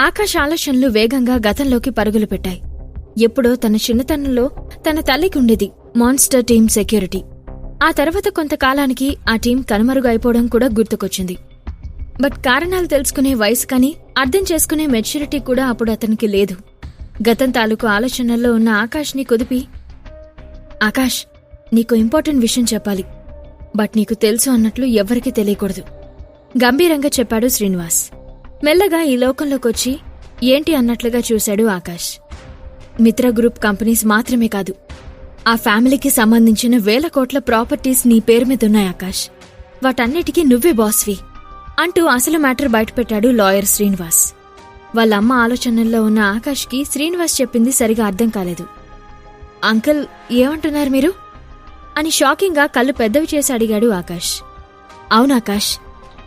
ఆకాశ ఆలోచనలు వేగంగా గతంలోకి పరుగులు పెట్టాయి. ఎప్పుడో తన చిన్నతనంలో తన తల్లికి ఉండేది మాన్స్టర్ టీమ్ సెక్యూరిటీ. ఆ తర్వాత కొంతకాలానికి ఆ టీం కనుమరుగైపోవడం కూడా గుర్తుకొచ్చింది. బట్ కారణాలు తెలుసుకునే వయసు కానీ అర్థం చేసుకునే మెచ్యూరిటీ కూడా అప్పుడు అతనికి లేదు. గతం తాలూకు ఆలోచనల్లో ఉన్న ఆకాష్ని కుదిపి ఆకాష్ నీకు ఇంపార్టెంట్ విషయం చెప్పాలి. బట్ నీకు తెలుసు అన్నట్లు ఎవ్వరికీ తెలియకూడదు. గంభీరంగా చెప్పాడు శ్రీనివాస్. మెల్లగా ఈ లోకంలోకొచ్చి ఏంటి అన్నట్లుగా చూశాడు ఆకాష్. మిత్ర గ్రూప్ కంపెనీస్ మాత్రమే కాదు ఆ ఫ్యామిలీకి సంబంధించిన వేల కోట్ల ప్రాపర్టీస్ నీ పేరు మీద ఉన్నాయి ఆకాష్. వాటన్నిటికీ నువ్వే బాస్వి అంటూ అసలు మ్యాటర్ బయటపెట్టాడు లాయర్ శ్రీనివాస్. వాళ్ళ అమ్మ ఆలోచనల్లో ఉన్న ఆకాష్కి శ్రీనివాస్ చెప్పింది సరిగా అర్థం కాలేదు. అంకుల్ ఏమంటున్నారు మీరు? అని షాకింగ్గా కళ్ళు పెద్దవి చేసి అడిగాడు ఆకాష్. అవును ఆకాష్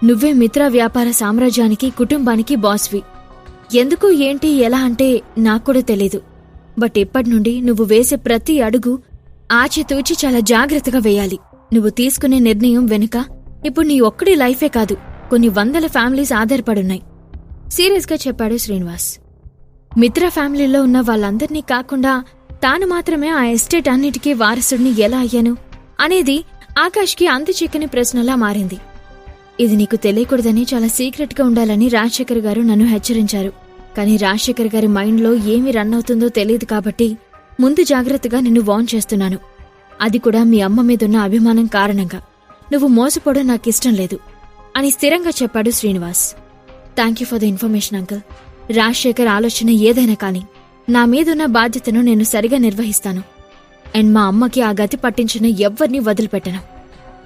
నువ్వే మిత్ర వ్యాపార సామ్రాజ్యానికి కుటుంబానికి బాస్వి ఎందుకు ఏంటి ఎలా అంటే నాకు కూడా తెలీదు. బట్ ఇప్పటి నుండి నువ్వు వేసే ప్రతి అడుగు ఆచితూచి చాలా జాగ్రత్తగా వేయాలి. నువ్వు తీసుకునే నిర్ణయం వెనుక ఇప్పుడు నీ ఒక్కడి లైఫే కాదు కొన్ని వందల ఫ్యామిలీస్ ఆధారపడున్నాయి. సీరియస్గా చెప్పాడు శ్రీనివాస్. మిత్ర ఫ్యామిలీలో ఉన్న వాళ్ళందర్నీ కాకుండా తాను మాత్రమే ఆ ఎస్టేట్ అన్నిటికీ వారసుడిని ఎలా అయ్యాను అనేది ఆకాష్కి అంత చిక్కని ప్రశ్నలా మారింది. ఇది నీకు తెలియకూడదని చాలా సీక్రెట్గా ఉండాలని రాజశేఖర్ గారు నన్ను హెచ్చరించారు. కానీ రాజశేఖర్ గారి మైండ్లో ఏమి రన్ అవుతుందో తెలియదు కాబట్టి ముందు జాగ్రత్తగా నిన్ను వార్న్ చేస్తున్నాను. అది కూడా మీ అమ్మ మీదున్న అభిమానం కారణంగా. నువ్వు మోసపోవడం నాకిష్టం లేదు. అని స్థిరంగా చెప్పాడు Srinivas. Thank you for the information uncle. Rajasekhar ఆలోచన ఏదైనా కానీ నా మీదున్న బాధ్యతను నేను సరిగా నిర్వహిస్తాను. అండ్ మా అమ్మకి ఆ గతి పట్టించిన ఎవ్వరినీ వదిలిపెట్టను.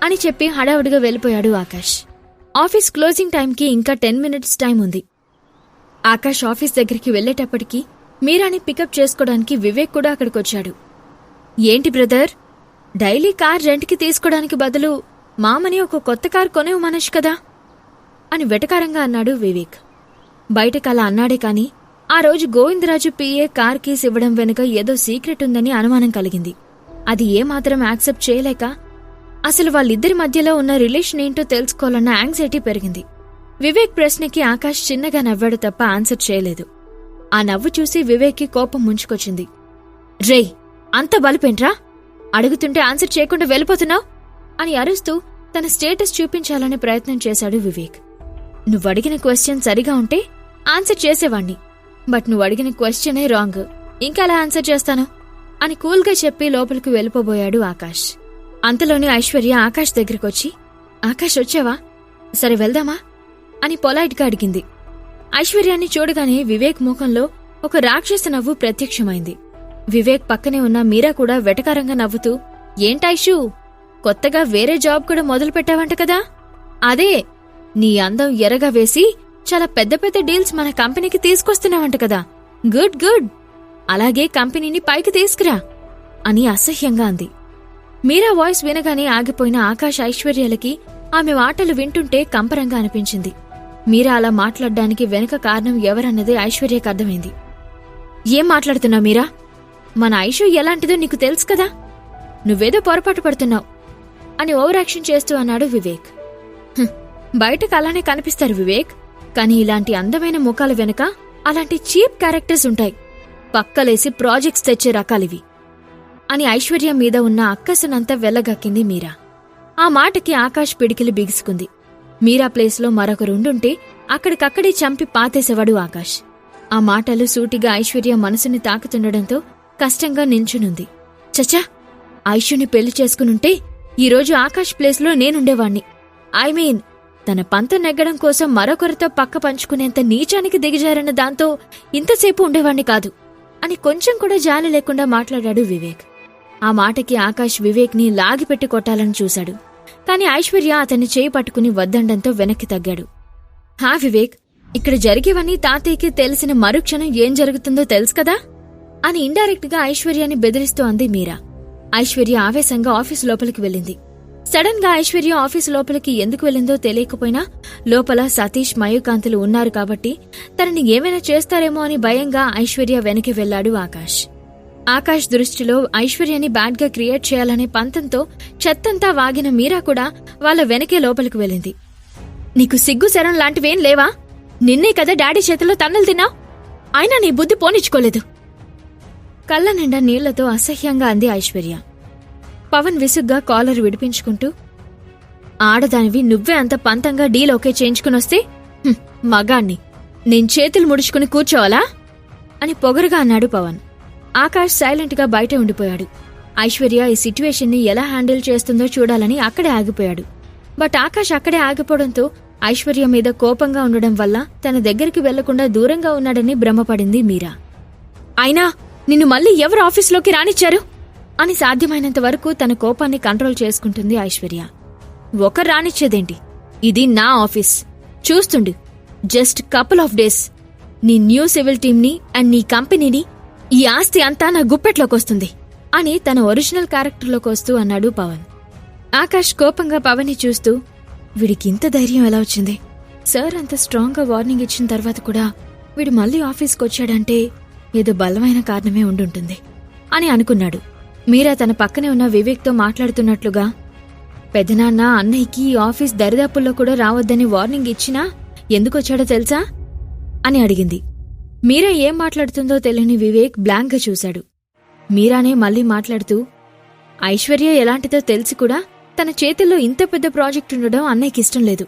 అని చెప్పి హడావుడిగా వెళ్ళిపోయాడు ఆకాష్. ఆఫీస్ క్లోజింగ్ టైంకి ఇంకా టెన్ మినిట్స్ టైం ఉంది. ఆకాష్ ఆఫీస్ దగ్గరికి వెళ్ళేటప్పటికి మీరాని పికప్ చేసుకోవడానికి వివేక్ కూడా అక్కడికొచ్చాడు. ఏంటి బ్రదర్? డైలీ కార్ రెంట్కి తీసుకోవడానికి బదులు మామని ఒక కొత్త కార్ కొనేవు మనష్ కదా? అని వెటకారంగా అన్నాడు వివేక్. బయటకు అలా అన్నాడే కాని ఆ రోజు గోవిందరాజు పిఏ కార్ కీస్ ఇవ్వడం వెనుక ఏదో సీక్రెట్ ఉందని అనుమానం కలిగింది. అది ఏమాత్రం యాక్సెప్ట్ చేయలేక అసలు వాళ్ళిద్దరి మధ్యలో ఉన్న రిలేషన్ ఏంటో తెలుసుకోవాలన్న యాంగ్జైటీ పెరిగింది. వివేక్ ప్రశ్నకి ఆకాష్ చిన్నగా నవ్వాడు తప్ప ఆన్సర్ చేయలేదు. ఆ నవ్వు చూసి వివేక్కి కోపం ముంచుకొచ్చింది. రేయ్ అంత బలిపేంట్రా? అడుగుతుంటే ఆన్సర్ చేయకుండా వెళ్ళిపోతున్నావు? అని అరుస్తూ తన స్టేటస్ చూపించాలనే ప్రయత్నం చేశాడు వివేక్. నువ్వడిగిన క్వశ్చన్ సరిగా ఉంటే ఆన్సర్ చేసేవాణ్ణి. బట్ నువ్వు అడిగిన క్వశ్చనే రాంగ్. ఇంకెలా ఆన్సర్ చేస్తాను? అని కూల్గా చెప్పి లోపలికి వెళ్ళిపోబోయాడు ఆకాష్. అంతలోనే ఐశ్వర్య ఆకాష్ దగ్గరకొచ్చి ఆకాష్ వచ్చావా? సరే వెళ్దామా? అని పొలైట్గా అడిగింది. ఐశ్వర్యాన్ని చూడగానే వివేక్ ముఖంలో ఒక రాక్షస నవ్వు ప్రత్యక్షమైంది. వివేక్ పక్కనే ఉన్న మీరా కూడా వెటకారంగా నవ్వుతూ ఏంటైషు కొత్తగా వేరే జాబ్ కూడా మొదలు పెట్టావంట కదా? అదే నీ అందం ఎరగా వేసి చాలా పెద్ద పెద్ద డీల్స్ మన కంపెనీకి తీసుకొస్తున్నావంట కదా. Good good. అలాగే కంపెనీని పైకి తీసుకురా అని అసహ్యంగా అంది. మీరా వాయిస్ వినగానే ఆగిపోయిన ఆకాశ ఐశ్వర్యాలకి ఆమె మాటలు వింటుంటే కంపరంగా అనిపించింది. మీరా అలా మాట్లాడడానికి వెనుక కారణం ఎవరన్నది ఐశ్వర్యకు అర్థమైంది. ఏం మాట్లాడుతున్నావు మీరా? మన ఐషు ఎలాంటిదో నీకు తెలుసు కదా? నువ్వేదో పొరపాటు పడుతున్నావు అని ఓవరాక్షన్ చేస్తూ అన్నాడు వివేక్. బయటకు అలానే కనిపిస్తారు వివేక్. కానీ ఇలాంటి అందమైన ముఖాల వెనుక అలాంటి చీప్ క్యారెక్టర్స్ ఉంటాయి. పక్కలేసి ప్రాజెక్ట్స్ తెచ్చే రకాలివి. అని ఐశ్వర్య మీద ఉన్న అక్కసనంతా వెళ్ళగక్కింది మీరా. ఆ మాటకి ఆకాష్ పిడికిలి బిగుసుకుంది. మీరా ప్లేస్లో మరొకరుండుంటే అక్కడికక్కడే చంపి పాతేసేవాడు ఆకాష్. ఆ మాటలు సూటిగా ఐశ్వర్య మనసుని తాకుతుండడంతో కష్టంగా నించునుంది. చచా ఐషుని పెళ్ళి చేసుకునుంటే ఈరోజు ఆకాష్ ప్లేస్లో నేనుండేవాణ్ణి. ఐ మీన్ తన పంత నెగ్గడం కోసం మరొకరితో పక్క పంచుకునేంత నీచానికి దిగజారన్న దాంతో ఇంతసేపు ఉండేవాణ్ణి కాదు అని కొంచెం కూడా జాలి లేకుండా మాట్లాడాడు వివేక్. ఆ మాటకి ఆకాష్ వివేక్ని లాగిపెట్టి కొట్టాలని చూశాడు. కాని ఐశ్వర్య అతన్ని చేయి పట్టుకుని వద్దండంతో వెనక్కి తగ్గాడు. హా వివేక్ ఇక్కడ జరిగేవన్నీ తాతయ్యకి తెలిసిన మరుక్షణం ఏం జరుగుతుందో తెలుసు కదా? అని ఇండైరెక్ట్గా ఐశ్వర్యాన్ని బెదిరిస్తూ అంది మీరా. ఐశ్వర్య ఆవేశంగా ఆఫీసు లోపలికి వెళ్ళింది. సడన్గా ఐశ్వర్య ఆఫీసు లోపలికి ఎందుకు వెళ్ళిందో తెలియకపోయినా లోపల సతీష్ మయూకాంతులు ఉన్నారు కాబట్టి తనని ఏమైనా చేస్తారేమో అని భయంగా ఐశ్వర్య వెనక్కి వెళ్ళాడు ఆకాష్. ఆకాష్ దృష్టిలో ఐశ్వర్యని బ్యాడ్గా క్రియేట్ చేయాలనే పంతంతో చెత్తంతా వాగిన మీరా కూడా వాళ్ళ వెనకే లోపలికి వెళ్ళింది. నీకు సిగ్గు శరం లాంటివేం లేవా? నిన్నే కదా డాడీ చేతిలో తన్నులు తిన్నావు? అయినా నీ బుద్ధి పోనిచ్చుకోలేదు. కళ్ళ నిండా నీళ్ళతో అసహ్యంగా అంది ఐశ్వర్య. పవన్ విసుగ్గా కాలర్ విడిపించుకుంటూ ఆడదానివి నువ్వే అంత పంతంగా డీల్ ఓకే చేయించుకునొస్తే మగాణ్ణి. నేను చేతులు ముడుచుకుని కూర్చోవాలా? అని పొగరుగా అన్నాడు పవన్. ఆకాష్ సైలెంట్గా బయట ఉండిపోయాడు. ఐశ్వర్య ఈ సిట్యువేషన్ని ఎలా హ్యాండిల్ చేస్తుందో చూడాలని అక్కడే ఆగిపోయాడు. బట్ ఆకాష్ అక్కడే ఆగిపోవడంతో ఐశ్వర్య మీద కోపంగా ఉండడం వల్ల తన దగ్గరికి వెళ్ళకుండా దూరంగా ఉన్నాడని భ్రమపడింది మీరా. అయినా నిన్ను మళ్ళీ ఎవరు ఆఫీస్లోకి రానిచ్చారు? అని సాధ్యమైనంత వరకు తన కోపాన్ని కంట్రోల్ చేసుకుంటుంది ఐశ్వర్య. ఒకరు రానిచ్చేదేంటి? ఇది నా ఆఫీస్. చూస్తుండు. Just couple of days. నీ న్యూ సివిల్ టీంని అండ్ నీ కంపెనీని ఈ ఆస్తి అంతా నా గుప్పెట్లోకి వస్తుంది అని తన ఒరిజినల్ క్యారెక్టర్లోకి వస్తూ అన్నాడు పవన్. ఆకాష్ కోపంగా పవన్ని చూస్తూ వీడికి ఇంత ధైర్యం ఎలా వచ్చింది? సార్ అంత స్ట్రాంగ్గా వార్నింగ్ ఇచ్చిన తర్వాత కూడా వీడు మళ్ళీ ఆఫీస్కి వచ్చాడంటే ఏదో బలమైన కారణమే ఉండుంటుంది అని అనుకున్నాడు. మీరా తన పక్కనే ఉన్న వివేక్తో మాట్లాడుతున్నట్లుగా పెదనాన్న అన్నయ్యకి ఈ ఆఫీస్ దరిదాపుల్లో కూడా రావద్దని వార్నింగ్ ఇచ్చినా ఎందుకొచ్చాడో తెలుసా? అని అడిగింది. మీరా ఏం మాట్లాడుతుందో తెలియని వివేక్ బ్లాంక్గా చూశాడు. మీరానే మళ్ళీ మాట్లాడుతూ ఐశ్వర్య ఎలాంటిదో తెలిసి కూడా తన చేతుల్లో ఇంత పెద్ద ప్రాజెక్ట్ ఉండడం అన్నయ్యకి ఇష్టం లేదు.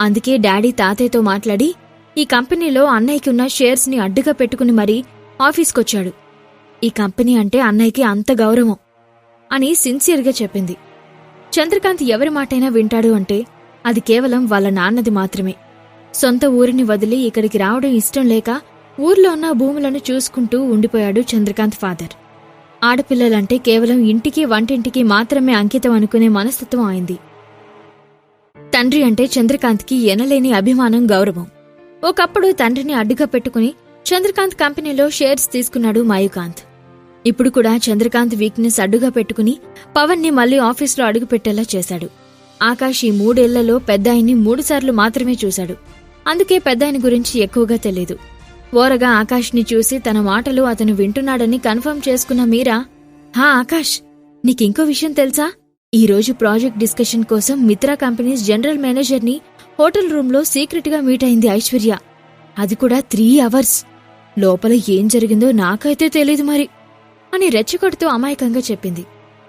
అందుకే డాడీ తాతయ్యతో మాట్లాడి ఈ కంపెనీలో అన్నయ్యకి ఉన్న షేర్స్ని అడ్డుగా పెట్టుకుని మరీ ఆఫీస్కొచ్చాడు. ఈ కంపెనీ అంటే అన్నయ్యకి అంత గౌరవం అని సిన్సియర్గా చెప్పింది. చంద్రకాంత్ ఎవరి మాటైనా వింటాడు అంటే అది కేవలం వాళ్ళ నాన్నది మాత్రమే. సొంత ఊరిని వదిలి ఇక్కడికి రావడం ఇష్టం లేక ఊర్లో ఉన్న భూములను చూసుకుంటూ ఉండిపోయాడు చంద్రకాంత్ ఫాదర్. ఆడపిల్లలంటే కేవలం ఇంటికి వంటింటికి మాత్రమే అంకితం అనుకునే మనస్తత్వం అయింది. తండ్రి అంటే చంద్రకాంత్కి ఎనలేని అభిమానం గౌరవం. ఒకప్పుడు తండ్రిని అడ్డుగా పెట్టుకుని చంద్రకాంత్ కంపెనీలో షేర్స్ తీసుకున్నాడు మాయుకాంత్. ఇప్పుడు కూడా చంద్రకాంత్ వీక్నెస్ అడ్డుగా పెట్టుకుని పవన్ని మళ్ళీ ఆఫీస్లో అడుగుపెట్టేలా చేశాడు. ఆకాష్ ఈ మూడేళ్ళలో పెద్దాయన్ని మూడుసార్లు మాత్రమే చూశాడు. అందుకే పెద్దాయని గురించి ఎక్కువగా తెలియదు. ఓరగా ఆకాష్ని చూసి తన మాటలు అతను వింటున్నాడని కన్ఫర్మ్ చేసుకున్న మీరా హా ఆకాష్ నీకింకో విషయం తెలుసా? ఈ రోజు ప్రాజెక్ట్ డిస్కషన్ కోసం మిత్రా కంపెనీస్ జనరల్ మేనేజర్ని హోటల్ రూంలో సీక్రెట్గా మీట్ అయింది ఐశ్వర్య. అది కూడా త్రీ అవర్స్. లోపల ఏం జరిగిందో నాకైతే తెలీదు మరి అని రెచ్చగొడుతూ అమాయకంగా చెప్పింది.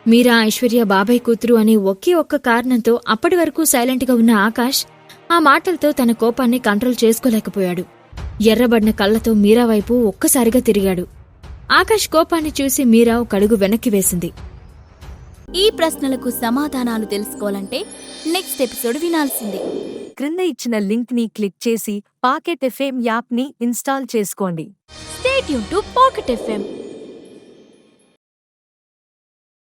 మీరా ఐశ్వర్య బాబాయ్ కూతురు అనే ఒకే ఒక్క కారణంతో అప్పటి వరకు సైలెంట్గా ఉన్న ఆకాష్ ఆ మాటలతో తన కోపాన్ని కంట్రోల్ చేసుకోలేకపోయాడు. ఎర్రబడిన కళ్ళతో మీరా వైపు ఒక్కసారిగా తిరిగాడు. ఆకాష్ కోపాన్ని చూసి మీరా ఒక అడుగు వెనక్కి వేసింది. ఈ ప్రశ్నలకు సమాధానాలు తెలుసుకోవాలంటే నెక్స్ట్ ఎపిసోడ్ వినాల్సిందే. క్రింద ఇచ్చిన లింక్ని క్లిక్ చేసి పాకెట్ ఎఫ్ఎం యాప్ని ఇన్స్టాల్ చేసుకోండి. స్టేట్ యూన్ టు పాకెట్ ఎఫ్ఎం